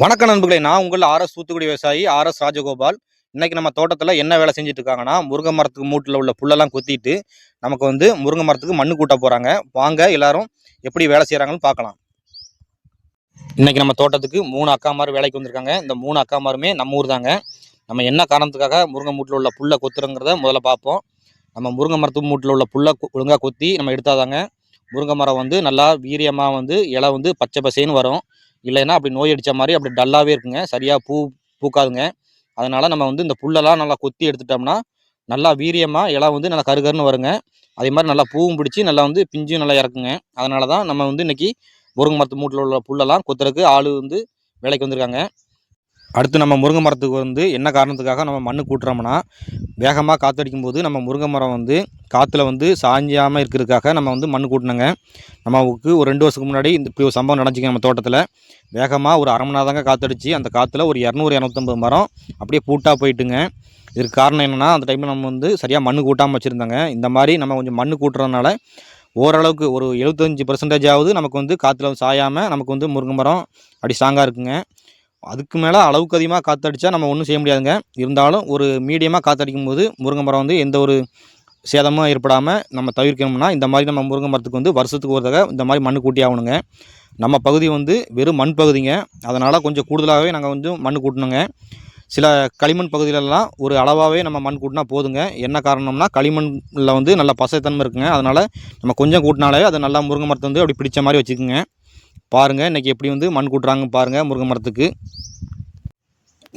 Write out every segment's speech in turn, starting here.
வணக்கம் நண்பர்களே நான் உங்கள் ஆர்எஸ் தூத்துக்குடி விவசாயி ஆர்எஸ் ராஜகோபால். இன்றைக்கி நம்ம தோட்டத்தில் என்ன வேலை செஞ்சுட்டு இருக்காங்கன்னா முருங்கை மரத்துக்கு மூட்டில் உள்ள புல்லெல்லாம் கொத்திட்டு நமக்கு வந்து முருங்கை மரத்துக்கு மண்ணு கூட்ட போகிறாங்க வாங்க எல்லாரும் எப்படி வேலை செய்கிறாங்கன்னு பார்க்கலாம். இன்றைக்கி நம்ம தோட்டத்துக்கு மூணு அக்காமார் வேலைக்கு வந்திருக்காங்க. இந்த மூணு அக்காமாருமே நம்ம ஊர் தாங்க. நம்ம என்ன காரணத்துக்காக முருங்கை மூட்டில் உள்ள புல்லை கொத்துறங்கிறத முதல்ல பார்ப்போம். நம்ம முருங்கை மரத்துக்கு மூட்டில் உள்ள புல்லை ஒழுங்காக கொத்தி நம்ம எடுத்தாதாங்க. முருங்கை மரம் வந்து நல்லா வீரியமாக வந்து இலை வந்து பச்சை பசேன்னு வரும். இல்லைன்னா அப்படி நோய் அடித்த மாதிரி அப்படி டல்லாகவே இருக்குங்க. சரியாக பூ பூக்காதுங்க. அதனால் நம்ம வந்து இந்த புல்லெல்லாம் நல்லா கொத்தி எடுத்துட்டோம்னா நல்லா வீரியமாக இலை வந்து நல்லா கருகருன்னு வருங்க. அதே மாதிரி நல்லா பூவும் பிடிச்சி நல்லா வந்து பிஞ்சும் நல்லா இறக்குங்க. அதனால தான் நம்ம வந்து இன்றைக்கி முருங்கை மரத்து மூட்டில் உள்ள புல்லெல்லாம் கொத்துறதுக்கு ஆள் வந்து வேலைக்கு வந்திருக்காங்க. அடுத்து நம்ம முருங்கை மரத்துக்கு வந்து என்ன காரணத்துக்காக நம்ம மண்ணு கூட்டுறோம்னா வேகமாக காற்றடிக்கும் போது நம்ம முருங்கை மரம் வந்து காற்றுல வந்து சாஞ்சாமல் இருக்கிறதுக்காக நம்ம வந்து மண் கூட்டினோங்க. நமக்கு ஒரு ரெண்டு வருஷத்துக்கு முன்னாடி இந்த இப்படி ஒரு சம்பவம் நடந்துச்சுங்க நம்ம தோட்டத்தில். வேகமாக ஒரு அரை மணி நேரம் தாங்க காற்றடிச்சு அந்த காற்றுல ஒரு இரநூறு இரநூத்தம்பது மரம் அப்படியே பூட்டாக போயிட்டுங்க. இதுக்கு காரணம் என்னென்னா அந்த டைமில் நம்ம வந்து சரியாக மண் கூட்டாமல் வச்சுருந்தாங்க. இந்த மாதிரி நம்ம கொஞ்சம் மண் கூட்டுறதுனால ஓரளவுக்கு ஒரு எழுபத்தஞ்சி பர்சன்டேஜ் ஆகுது நமக்கு வந்து காற்றுல சாயாமல் நமக்கு வந்து முருங்கை மரம் அப்படி ஸ்ட்ராங்காக இருக்குங்க. அதுக்கு மேலே அளவுக்கு அதிகமாக காற்றடிச்சா நம்ம ஒன்றும் செய்ய முடியாதுங்க. இருந்தாலும் ஒரு மீடியமாக காற்றடிக்கும் போது முருங்கை மரம் வந்து எந்த ஒரு சேதமும் ஏற்படாமல் நம்ம தவிர்க்கணும்னா இந்த மாதிரி நம்ம முருங்கை மரத்துக்கு வந்து வருஷத்துக்கு ஒரு தடவை இந்த மாதிரி மண் கூட்டி ஆகணுங்க. நம்ம பகுதி வந்து வெறும் மண் பகுதிங்க. அதனால் கொஞ்சம் கூடுதலாகவே நாங்கள் வந்து மண் கூட்டணுங்க. சில களிமண் பகுதியிலலாம் ஒரு அளவாகவே நம்ம மண் கூட்டினா போதுங்க. என்ன காரணம்னா களிமண்ணில் வந்து நல்ல பசைத்தன்மை இருக்குங்க. அதனால் நம்ம கொஞ்சம் கூட்டினாலே அது நல்லா முருங்கை மரத்தை வந்து அப்படி பிடிச்ச மாதிரி வச்சுக்கோங்க. பாருங்கள் இன்றைக்கி எப்படி வந்து மண் கூட்டுறாங்க பாருங்கள் முருங்கை மரத்துக்கு.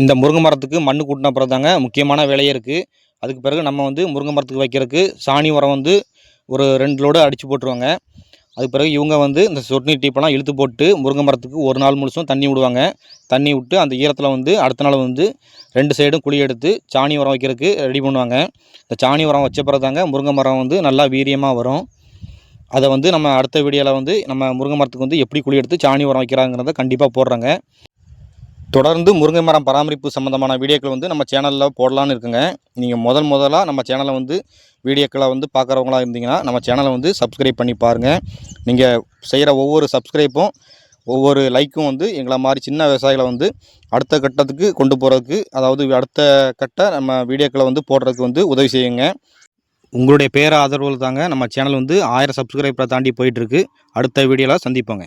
இந்த முருங்கை மரத்துக்கு மண் கூட்டின அப்புறம் தாங்க முக்கியமான வேலையே இருக்குது அதுக்கு பிறகு நம்ம வந்து முருங்கை மரத்துக்கு வைக்கிறதுக்கு சாணி உரம் வந்து ஒரு ரெண்டு லோடு அடித்து போட்டுருவாங்க. அதுக்கு பிறகு இவங்க வந்து இந்த சொட்டு நீர் டீப்பெல்லாம் இழுத்து போட்டு முருங்கை மரத்துக்கு ஒரு நாள் முழுசும் தண்ணி விடுவாங்க. தண்ணி விட்டு அந்த ஈரத்தில் வந்து அடுத்த நாள் வந்து ரெண்டு சைடும் குழி எடுத்து சாணி உரம் வைக்கிறதுக்கு ரெடி பண்ணுவாங்க. இந்த சாணி உரம் வச்ச பிறகு தாங்க முருங்கை மரம் வந்து நல்லா வீரியமாக வரும். அதை வந்து நம்ம அடுத்த வீடியோவில் வந்து நம்ம முருங்கை மரத்துக்கு வந்து எப்படி குழி எடுத்து சாணி உரம் வைக்கிறாங்கிறத கண்டிப்பாக போடுறாங்க. தொடர்ந்து முருங்கை மரம் பராமரிப்பு சம்மந்தமான வீடியோக்கள் வந்து நம்ம சேனலில் போடலான்னு இருக்குங்க. நீங்கள் முதல் முதலாக நம்ம சேனலை வந்து வீடியோக்களை வந்து பார்க்குறவங்களா இருந்தீங்கன்னா நம்ம சேனலை வந்து சப்ஸ்கிரைப் பண்ணி பாருங்கள் நீங்கள் செய்கிற ஒவ்வொரு சப்ஸ்கிரைப்பும் ஒவ்வொரு லைக்கும் வந்து எங்களை மாதிரி சின்ன விவசாயிகளை வந்து அடுத்த கட்டத்துக்கு கொண்டு போகிறதுக்கு அதாவது அடுத்த கட்ட நம்ம வீடியோக்களை வந்து போடுறதுக்கு வந்து உதவி செய்யுங்க. உங்களுடைய பேர ஆதரவுகள் தாங்க நம்ம சேனல் வந்து ஆயிரம் சப்ஸ்கிரைபரை தாண்டி போயிட்டுருக்கு அடுத்த வீடியோவில் சந்திப்போங்க.